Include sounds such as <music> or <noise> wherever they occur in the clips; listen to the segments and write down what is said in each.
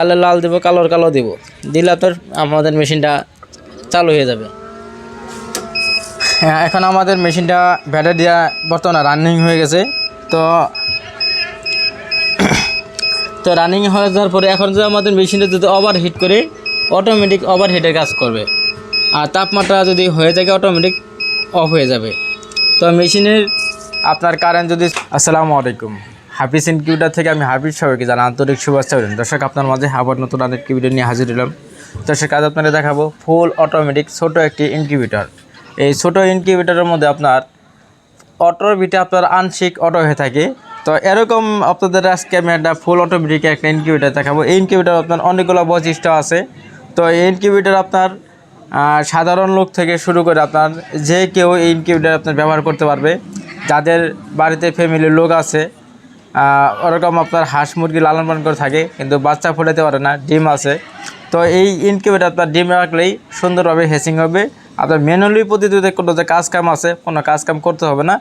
লালে লাল দেবো কালোর কালো দেব। দিলে আপনার আমাদের মেশিনটা চালু হয়ে যাবে। হ্যাঁ এখন আমাদের মেশিনটা ব্যাটারি দেওয়া বর্তমানে রানিং হয়ে গেছে। তো <coughs> তো রানিং হয়ে যাওয়ার পরে এখন যে আমাদের মেশিনটা যদি ওভার হিট করে অটোমেটিক ওভার হিটের কাজ করবে। আর তাপমাত্রা যদি হয়ে থাকে অটোমেটিক অফ হয়ে যাবে। তো মেশিনের আপনার কারেন্ট যদি আসসালামু আলাইকুম। হাফিজ ইনকিউটার থেকে আমি হাফিজ সবাইকে জানা আন্তরিক শুভেচ্ছা করেন দর্শক, আপনার মাঝে আবার নতুন আরেকটি ভিডিও নিয়ে হাজির হলাম। দর্শক কাজ আপনাদের দেখাবো ফুল অটোমেটিক ছোট একটি ইনকিউবেটর এই ছোট ইনকিউবেটরের মধ্যে আপনার অটোর ভিটে আপনার আংশিক অটো হয়ে থাকে। তো এরকম আপনাদের আজকে আমি একটা ফুল অটোমেটিক একটা ইনকিউবেটার দেখাবো। এই ইনকিউবেটার আপনার অনেকগুলো বৈশিষ্ট্য আছে। তো এই ইনকিউবেটার আপনার সাধারণ লোক থেকে শুরু করে আপনার যে কেউ এই ইনকিউবেটার আপনার ব্যবহার করতে পারবে। যাদের বাড়িতে ফ্যামিলির লোক আছে ওরকম আপনার হাঁস মুরগি লালন পালন করে থাকে, কিন্তু বাচ্চা ফোটাতে পারে না, ডিম আছে। তো এই ইনকিউবেটার আপনার ডিম রাখলেই সুন্দরভাবে হেসিং হবে। আপনার ম্যানুয়ালি পদ্ধতিতে কোনো যে কাজকাম আছে, কোনো কাজকাম করতে হবে না।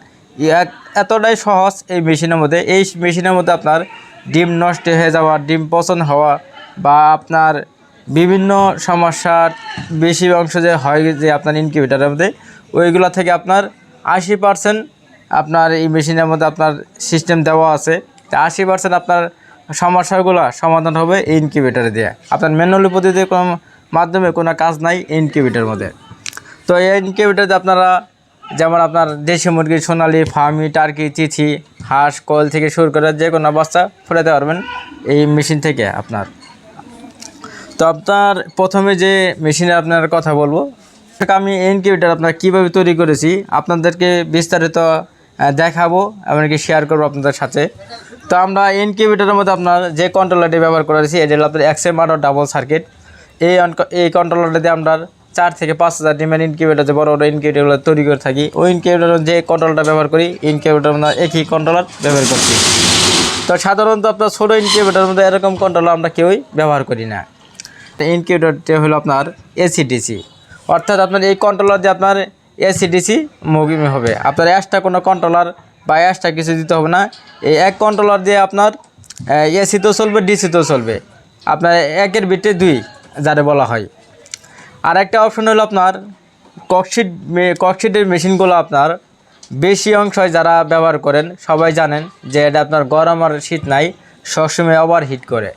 এতটাই সহজ এই মেশিনের মধ্যে। এই মেশিনের মধ্যে আপনার ডিম নষ্ট হয়ে যাওয়া, ডিম পচন হওয়া বা আপনার বিভিন্ন সমস্যার বেশি অংশ যে হয় যে আপনার ইনকিউবেটারের মধ্যে, ওইগুলো থেকে আপনার আশি পার্সেন্ট আপনার এই মেশিনের মধ্যে আপনার সিস্টেম দেওয়া আছে। তা আশি পার্সেন্ট আপনার সমস্যাগুলো সমাধান হবে এই ইনকিউবেটারে দিয়ে। আপনার ম্যানুয়ালি পদ্ধতিতে কোনো মাধ্যমে কোনো কাজ নাই এই ইনকিউবেটারের মধ্যে। তো এই ইনকিউবেটারে আপনারা যেমন আপনার দেশি মুরগি, সোনালি, ফার্মি, টার্কি চিঠি হাঁস কল থেকে শুরু করে যে কোনো বাচ্চা ফোটাতে পারবেন এই মেশিন থেকে আপনার। তো আপনার প্রথমে যে মেশিনে আপনার কথা বলব, আমি ইনকিউবেটার আপনার কীভাবে তৈরি করেছি, আপনাদেরকে বিস্তারিত দেখাবো এমনকি শেয়ার করব আপনাদের সাথে। তো আমরা ইনকিউবেটারের মধ্যে আপনার যে কন্ট্রোলারটি ব্যবহার করেছি, এটা হলো আপনার এক্সএম আর ডাবল সার্কিট এই এই কন্ট্রোলারটা দিয়ে আমরা চার থেকে পাঁচ হাজার ডিমের ইনকিউবেটার যে বড় বড় ইনকিউবেটারগুলো তৈরি করে থাকি। ওই ইনকিউবেটার যে কন্ট্রোলটা ব্যবহার করি ইনকিউবেটার আমরা একই কন্ট্রোলার ব্যবহার করছি। তো সাধারণত আপনার ছোটো ইনকিউবেটারের মধ্যে এরকম কন্ট্রোলার আমরা কেউই ব্যবহার করি না। ইনকিউবেটরটি হলো আপনার এসিডিসি অর্থাৎ আপনার এই কন্ট্রোলার যে আপনার এসিডিসি মুভিং হবে। আপনার এক্সট্রা কোনো কন্ট্রোলার বা এক্সট্রা কিছু দিতে হবে না। এই এক কন্ট্রোলার দিয়ে আপনার এসিতেও চলবে ডিসিতেও চলবে। আপনার একের বিটে দুই, যারে বলা হয়। আর একটা অপশন হলো আপনার ককশিট ককশিটের মেশিনগুলো আপনার বেশি অংশ যারা ব্যবহার করেন, সবাই জানেন যে এটা আপনার গরম আর শীত নাই, সবসময় ওভার হিট করে।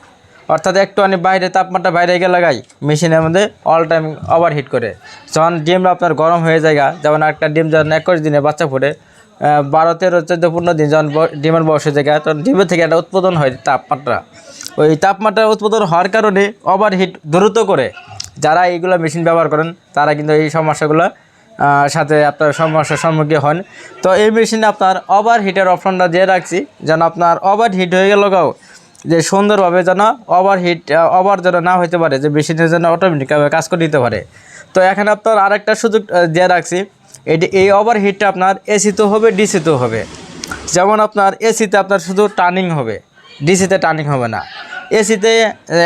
অর্থাৎ একটু আমি বাইরে তাপমাত্রা বাইরে গিয়ে লাগাই, মেশিনের মধ্যে অল টাইম ওভার হিট করে। যখন ডিম আপনার গরম হয়ে যায় যেমন একটা ডিম যখন একুশ দিনে বাচ্চা ফুটে বারো, তেরো, চোদ্দ, পনেরো দিন যখন ডিমের বয়স হয়ে যায় তখন ডিমের থেকে একটা উৎপাদন হয় তাপমাত্রা। ওই তাপমাত্রা উৎপাদন হওয়ার কারণে ওভার হিট দ্রুত করে। যারা এইগুলো মেশিন ব্যবহার করেন, তারা কিন্তু এই সমস্যাগুলো সাথে আপনার সমস্যার সম্মুখীন হন। তো এই মেশিনে আপনার ওভার হিটের অপশনটা দিয়ে রাখছি, যেন আপনার ওভার হিট হয়ে গেল যে সুন্দরভাবে যেন ওভার হিট ওভার যেন না হতে পারে, যে মেশিনের যেন অটোমেটিকভাবে কাজ করে দিতে পারে। তো এখানে আপনার আরেকটা সুযোগ দিয়ে রাখছি। এটি, এই ওভার হিটটা আপনার এসিতেও হবে ডিসিতেও হবে। যেমন আপনার এসিতে আপনার শুধু টার্নিং হবে ডিসিতে টার্নিং হবে না। এসিতে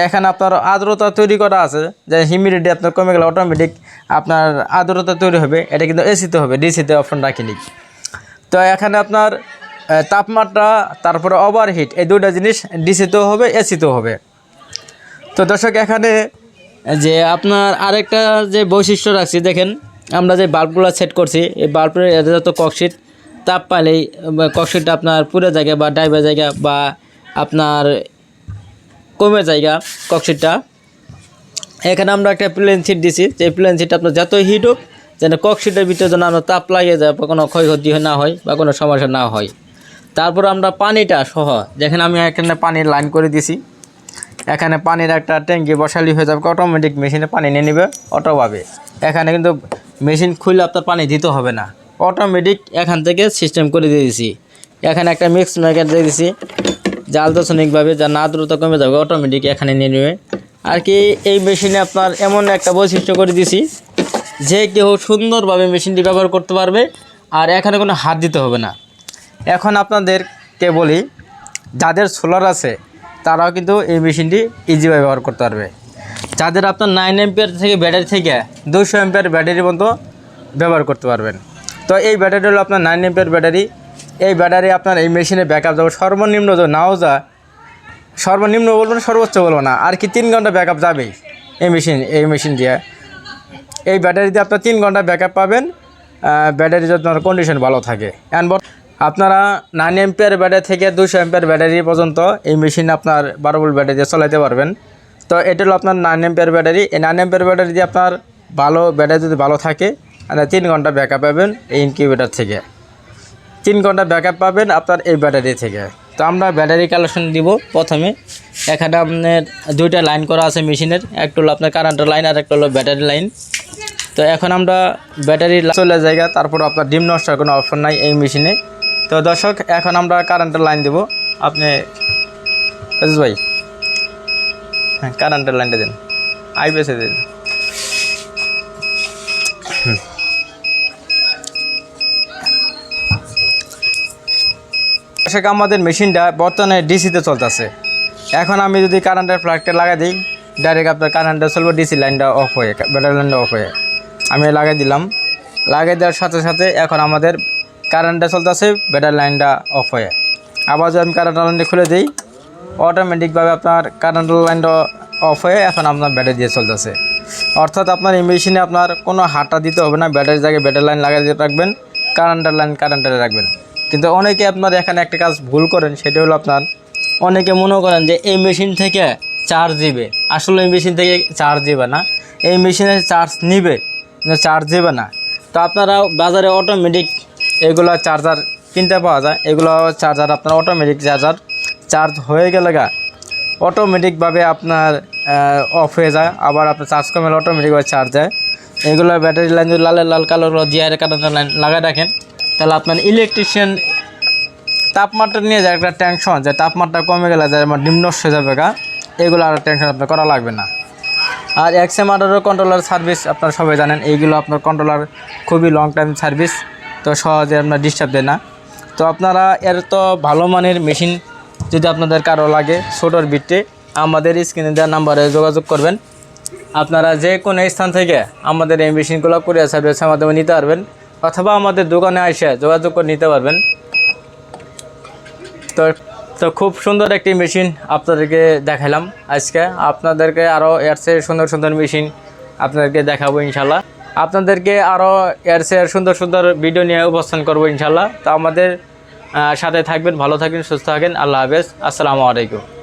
এখানে আপনার আর্দ্রতা তৈরি করা আছে, যে হিউমিডিটি আপনার কমে গেলে অটোমেটিক আপনার আর্দ্রতা তৈরি হবে। এটা কিন্তু এসিতে হবে ডিসিতে অপশন রাখিনি। তো এখানে আপনার তাপমাত্রা, তারপরে ওভার হিট এই দুটো জিনিস ডিসিতেও হবে এসিতেও হবে। তো দর্শক, এখানে যে আপনার আরেকটা যে বৈশিষ্ট্য রাখছি, দেখেন, আমরা যে বাল্বগুলো সেট করছি, এই বাল্বের যত ককশিট তাপ পাইলেই ককশিটটা আপনার পুরো জায়গা বা ডাইবার জায়গা বা আপনার কমে জায়গা ককশিটটা এখানে আমরা একটা প্লেন সিট দিছি, যে প্লেন সিট আপনার যতই হিট হোক, যেন ককশিটের ভিতরে যেন আমরা তাপ লাগিয়ে যায় বা কোনো ক্ষয়ক্ষতি না হয় বা কোনো সমস্যা না হয়। তারপর আমরা পানিটা সহ, যেখানে আমি এখানে পানির লাইন করে দিছি, এখানে পানির একটা ট্যাঙ্কি বসালি হয়ে যাবে অটোমেটিক মেশিনে পানি নিয়ে নেবে অটোভাবে। এখানে কিন্তু মেশিন খুললে আপনার পানি দিতে হবে না। অটোমেটিক এখান থেকে সিস্টেম করে দিয়ে দিছি। এখানে একটা মিক্স মেকার দিয়ে দিছি জাল দশনিকভাবে যা না দ্রুত কমে যাবে অটোমেটিক এখানে নিয়ে নেবে। আর কি এই মেশিনে আপনার এমন একটা বৈশিষ্ট্য করে দিছি, যে কেউ সুন্দরভাবে মেশিনটি ব্যবহার করতে পারবে, আর এখানে কোনো হাত দিতে হবে না। এখন আপনাদেরকে বলি, যাদের সোলার আছে, তারাও কিন্তু এই মেশিনটি ইজিভাবে ব্যবহার করতে পারবে। যাদের আপনার নাইন এম্পিয়ার থেকে ব্যাটারি থেকে দুশো এম্পিয়ার ব্যাটারি পর্যন্ত ব্যবহার করতে পারবেন। তো এই ব্যাটারি হলো আপনার নাইন এম্পিয়ার ব্যাটারি এই ব্যাটারি আপনার এই মেশিনে ব্যাকআপ যাবে সর্বনিম্ন যদি নাও যা, সর্বনিম্ন বলব না, সর্বোচ্চ বলব না, আর কি তিন ঘণ্টা ব্যাকআপ যাবেই এই মেশিন এই মেশিন দিয়ে। এই ব্যাটারি দিয়ে আপনার তিন ঘণ্টা ব্যাকআপ পাবেন ব্যাটারি আপনার কন্ডিশন ভালো থাকে। অ্যান্ড আপনারা নাইন এম্পিয়ার ব্যাটারি থেকে দুশো এম্পিয়ার ব্যাটারি পর্যন্ত এই মেশিন আপনার বারো ভোল্ট ব্যাটারি দিয়ে চালাতে পারবেন। তো এটা হলো আপনার নাইন এম্পিয়ার ব্যাটারি এই নাইন এম্পিয়ার ব্যাটারি দিয়ে আপনার ভালো ব্যাটারি যদি ভালো থাকে তিন ঘণ্টা ব্যাকআপ পাবেন এই ইনকিউবেটার থেকে। তিন ঘণ্টা ব্যাকআপ পাবেন আপনার এই ব্যাটারি থেকে। তো আমরা ব্যাটারি কালেকশন দিব প্রথমে। এখানে আপনার দুইটা লাইন করা আছে মেশিনের একটা হলো আপনার কারেন্টের লাইন আর একটা হলো ব্যাটারি লাইন তো এখন আমরা ব্যাটারি চলে জায়গা তারপর আপনার ডিম নষ্টের কোনো অপশন নাই এই মেশিনে তো দর্শক, এখন আমরা কারেন্টের লাইন দেব। আপনি, রাজেশ ভাই হ্যাঁ কারেন্টের লাইনটা দেন। আইপিএসে দিন। দর্শক, আমাদের মেশিনটা বর্তমানে ডিসিতে চলতেছে। এখন আমি যদি কারেন্টের প্লাগটা লাগাই দিই ডাইরেক্ট আপনার কারেন্টটা চলবে ডিসি লাইনটা অফ হয়ে ব্যাটারি লাইনটা অফ হয়ে। আমি লাগাই দিলাম। লাগাই দেওয়ার সাথে সাথে এখন আমাদের কারেন্টটা চলতেছে ব্যাটারি লাইনটা অফ হয়ে। আবার যদি আমি কারেন্ট লাইনটা খুলে দিই অটোমেটিকভাবে আপনার কারেন্ট লাইনটা অফ হয়ে এখন আপনার ব্যাটারি দিয়ে চলতেছে। অর্থাৎ আপনার এই মেশিনে আপনার কোনো হাঁটা দিতে হবে না ব্যাটারি জায়গায় ব্যাটারি লাইন লাগাই দিয়ে রাখবেন কারেন্টের লাইন কারেন্টারে রাখবেন। কিন্তু অনেকে আপনার এখানে একটা কাজ ভুল করেন, সেটা হলো আপনার অনেকে মনে করেন যে এই মেশিন থেকে চার্জ দিবে। আসলে এই মেশিন থেকে চার্জ দিবে না। এই মেশিনে চার্জ নিবে চার্জ দিবে না। তো আপনারা বাজারে অটোমেটিক এগুলো চার্জার কিনতে পাওয়া যায়। এগুলো চার্জার আপনার অটোমেটিক চার্জার চার্জ হয়ে গেলে গা অটোমেটিকভাবে আপনার অফ হয়ে যায়। আবার আপনার চার্জ কমে অটোমেটিকভাবে চার্জ যায়। এগুলো ব্যাটারি লাইন যদি লালের লাল কালো জিআর কারেন্টের লাইন লাগাই রাখেন, তাহলে আপনার ইলেকট্রিশিয়ান তাপমাত্রা নিয়ে যে একটা টেনশন যে তাপমাত্রা কমে গেলে যে আমার নষ্ট হয়ে যাবে গা, এগুলো আর টেনশন আপনার করা লাগবে না। আর এক্সএম আর্ডারও কন্ট্রোলার সার্ভিস আপনারা সবাই জানেন, এইগুলো আপনার কন্ট্রোলার খুবই লং টাইম সার্ভিস তো সহজে আপনার ডিস্টার্ব দেয় না। তো আপনারা এর তো ভালো মানের মেশিন যদি আপনাদের কারও লাগে ছোটোর বিটে, আমাদের স্ক্রিনে দেওয়া নাম্বারে যোগাযোগ করবেন। আপনারা যে কোনো স্থান থেকে আমাদের এই মেশিনগুলো কুরিয়ার সার্ভিসের মাধ্যমে নিতে পারবেন, অথবা আমাদের দোকানে এসে যোগাযোগ করে নিতে পারবেন। তো তো খুব সুন্দর একটি মেশিন আপনাদেরকে দেখালাম আজকে। আপনাদেরকে আরও এর চেয়ে সুন্দর সুন্দর মেশিন আপনাদেরকে দেখাবো ইনশাল্লাহ আপনাদেরকে আরও এর সুন্দর সুন্দর ভিডিও নিয়ে উপস্থান করব ইনশাল্লাহ তো আমাদের সাথে থাকবেন, ভালো থাকবেন, সুস্থ থাকেন। আল্লাহ হাফেজ। আসসালামু আলাইকুম।